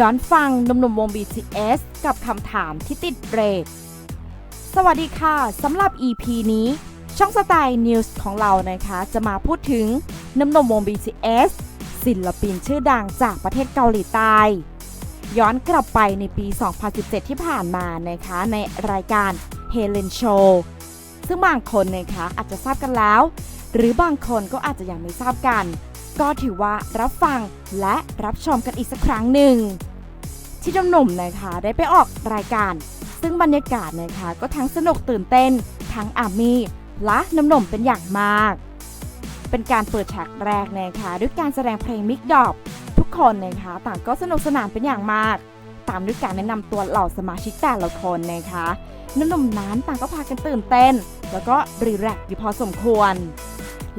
ย้อนฟังหนุ่มๆวง BTS กับคำถามที่ติดเบรทสวัสดีค่ะสำหรับ EP นี้ ช่องสไตล์นิวส์ของเรานะคะ จะมาพูดถึงหนุ่มๆวง BTS ศิลปินชื่อดังจากประเทศเกาหลีใต้ ย้อนกลับไปในปี 2017 ที่ผ่านมานะคะ ในรายการ Helen Show ซึ่งบางคนนะคะอาจจะทราบกันแล้ว หรือบางคนก็อาจจะยังไม่ทราบกัน ก็ถือว่ารับฟังและรับชมกันอีกสักครั้งหนึ่ง ที่หนุ่มๆนะคะได้ไปออกรายการ ซึ่งบรรยากาศนะคะก็ทั้งสนุกตื่นเต้น ทั้งอามีและหนุ่มๆเป็นอย่างมาก เป็นการเปิดฉากแรกนะคะด้วยการแสดงเพลงมิกดอบทุกคนนะคะต่างก็สนุกสนานเป็นอย่างมาก ตามด้วยการแนะนำตัวเหล่าสมาชิกแต่ละคนนะคะหนุ่มๆนั้นต่างก็พากันตื่นเต้น แล้วก็รีแลกซ์อยู่พอสมควร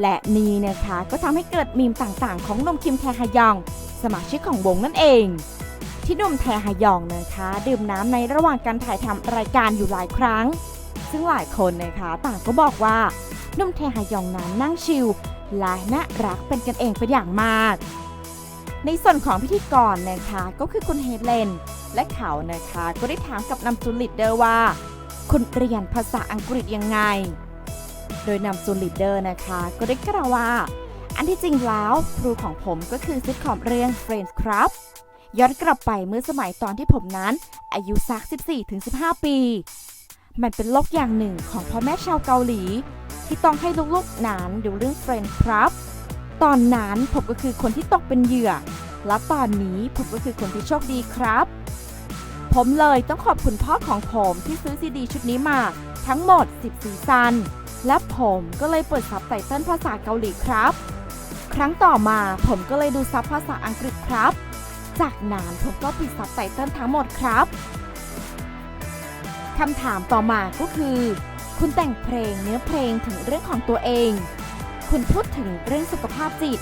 และนี่นะคะก็ทำให้เกิดมีมต่างๆ ของนมคิมแทฮยอง สมาชิกของวงนั่นเอง ที่หนุ่มแทฮยองนะคะ ดื่มน้ำในระหว่างการถ่ายทำรายการอยู่หลายครั้ง ซึ่งหลายคนนะคะต่างก็บอกว่าหนุ่มแทฮยองนั้นนั่งชิลและน่ารักเป็นกันเองเป็นอย่างมาก ในส่วนของพิธีกรนะคะก็คือคุณเฮเลน และเขานะคะก็ได้ถามกับนำจูลิดเดอร์ว่า คุณเรียนภาษาอังกฤษยังไง โดยนำจูลิดเดอร์นะคะก็ได้กล่าวว่า อันที่จริงแล้วครูของผมก็คือซิทคอมเรื่อง Friends ครับ ย้อนกลับไปเมื่อสมัยตอนที่ผมนั้น อายุสัก 14-15 ปี มันเป็นโลกอย่างหนึ่งของพ่อแม่ชาวเกาหลี ที่ต้องให้ลูกๆนั้นดูเรื่อง Friends ครับ ตอนนั้นผมก็คือคนที่ตกเป็นเหยื่อ และตอนนี้ผมก็คือคนที่โชคดีครับ ผมเลยต้องขอบคุณพ่อของผมที่ซื้อซีดีชุดนี้มา ทั้งหมด 10ซีซันและผมก็เลยเปิดซับไตเติลภาษาเกาหลีครับ ครั้งต่อมาผมก็เลยดูซับภาษาอังกฤษครับ จากนั้นผมก็ปิดซับไตเติลทั้งหมดครับคำถามต่อมาก็คือ คุณแต่งเพลงเนื้อเพลงถึงเรื่องของตัวเอง คุณพูดถึงเรื่องสุขภาพจิต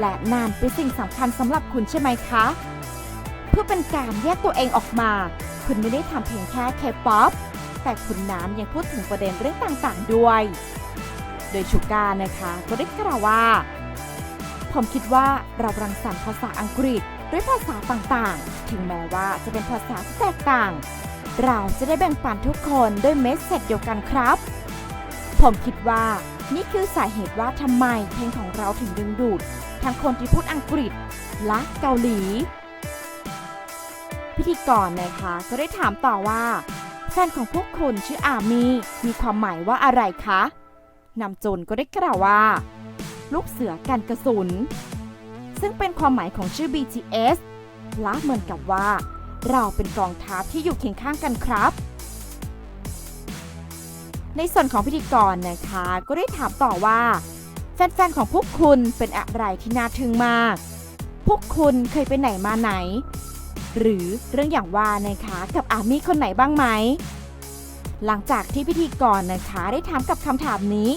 และนานเป็นสิ่งสำคัญสำหรับคุณใช่ไหมคะ เพื่อเป็นการแยกตัวเองออกมา คุณไม่ได้ทำเพียงแค่เคป๊อปแต่คุณน้ำยังพูดถึงประเด็นเรื่องต่างๆด้วย โดยชูการนะคะก็ได้กล่าวว่า ผมคิดว่าเรารังสรรค์ภาษาอังกฤษ ด้วยภาษาต่างๆ ถึงแม้ว่าจะเป็นภาษาที่แตกต่าง เราจะได้แบ่งปันทุกคนด้วยเมสเซจเดียวกันครับ ผมคิดว่านี่คือสาเหตุว่าทำไมเพลงของเราถึงดึงดูด ทั้งคนที่พูดอังกฤษและเกาหลี พิธีกรนะคะก็ได้ถามต่อว่า แฟนของพวกคุณชื่ออามีมีความหมายว่าอะไรคะนำจนก็ได้กล่าวว่า ลูกเสือกันกระสุน ซึ่งเป็นความหมายของชื่อ BTS และเหมือนกับว่า เราเป็นกองทัพที่อยู่เคียงข้างกันครับ ในส่วนของพิธีกรนะคะ ก็ได้ถามต่อว่า แฟนๆของพวกคุณเป็นอะไรที่น่าทึ่งมาก พวกคุณเคยไปไหนมาไหน หรือเรื่องอย่างว่านะคะกับอามี่คนไหนบ้างไหมหลังจากที่พิธีกรนะคะได้ถามกับคำถามนี้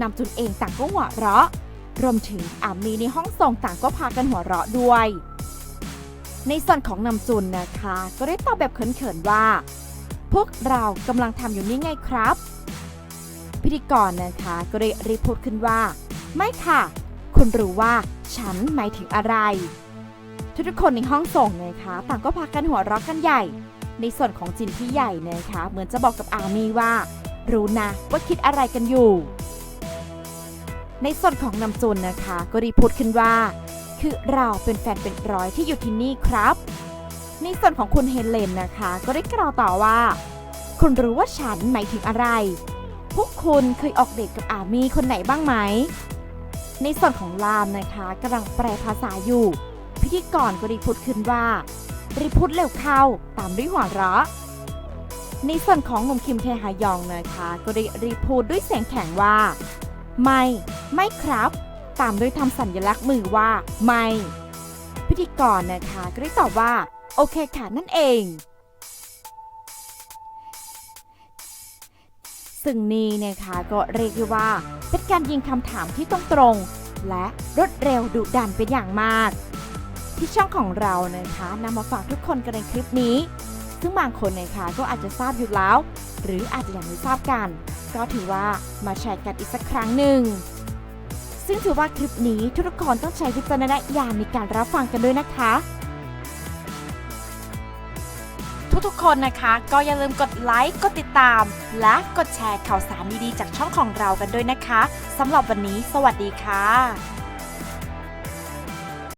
นำจุนเองต่างก็หัวเราะ รวมถึงอามี่ในห้องส่งต่างก็พากันหัวเราะด้วย ในส่วนของนำจุนนะคะ ก็ได้ตอบแบบเขินๆว่า พวกเรากำลังทำอยู่นี่ไงครับ พิธีกรนะคะก็ได้รีพูดขึ้นว่า ไม่ค่ะ คุณรู้ว่าฉันหมายถึงอะไร ทุกๆคนในห้องส่งนะคะต่างก็พากันหัวเราะกันใหญ่ ในส่วนของจินพี่ใหญ่นะคะ เหมือนจะบอกกับอามีว่า รู้นะว่าคิดอะไรกันอยู่ ในส่วนของนำจุนนะคะ ก็รีพูดขึ้นว่า คือเราเป็นแฟนเป็นร้อยที่อยู่ที่นี่ครับ ในส่วนของคุณเฮเลนนะคะ ก็ได้กล่าวต่อว่า คุณรู้ว่าฉันหมายถึงอะไร พวกคุณเคยออกเดทกับอามีคนไหนบ้างไหม ในส่วนของลามนะคะกำลังแปลภาษาอยู่ พิธีกรก็รีพูดขึ้นว่า รีพูดเร็วเข้าตามด้วยหัวเราะในส่วนของหนุ่มคิมเทฮายองนะคะ ก็ได้รีพูดด้วยเสียงแข็งว่า ไม่ ไม่ครับ ตามด้วยทำสัญลักษณ์มือว่าไม่ พิธีกรนะคะก็ได้ตอบว่า โอเคค่ะนั่นเอง ซึ่งนี่นะคะก็เรียกว่า เป็นการยิงคำถามที่ตรงตรง และรวดเร็วดุดันเป็นอย่างมาก ที่ช่องของเรานะคะนำมาฝากทุกคนกันในคลิปนี้ ซึ่งบางคนนะคะก็อาจจะทราบอยู่แล้ว หรืออาจจะยังไม่ทราบกัน ก็ถือว่ามาแชร์กันอีกสักครั้งหนึ่ง ซึ่งถือว่าคลิปนี้ทุกคนต้องใช้วิจารณญาณในการรับฟังกันด้วยนะคะ ทุกๆคนนะคะ ก็อย่าลืมกดไลค์ กดติดตาม และกดแชร์ข่าวสารดีๆจากช่องของเรากันด้วยนะคะสำหรับวันนี้ สวัสดีค่ะ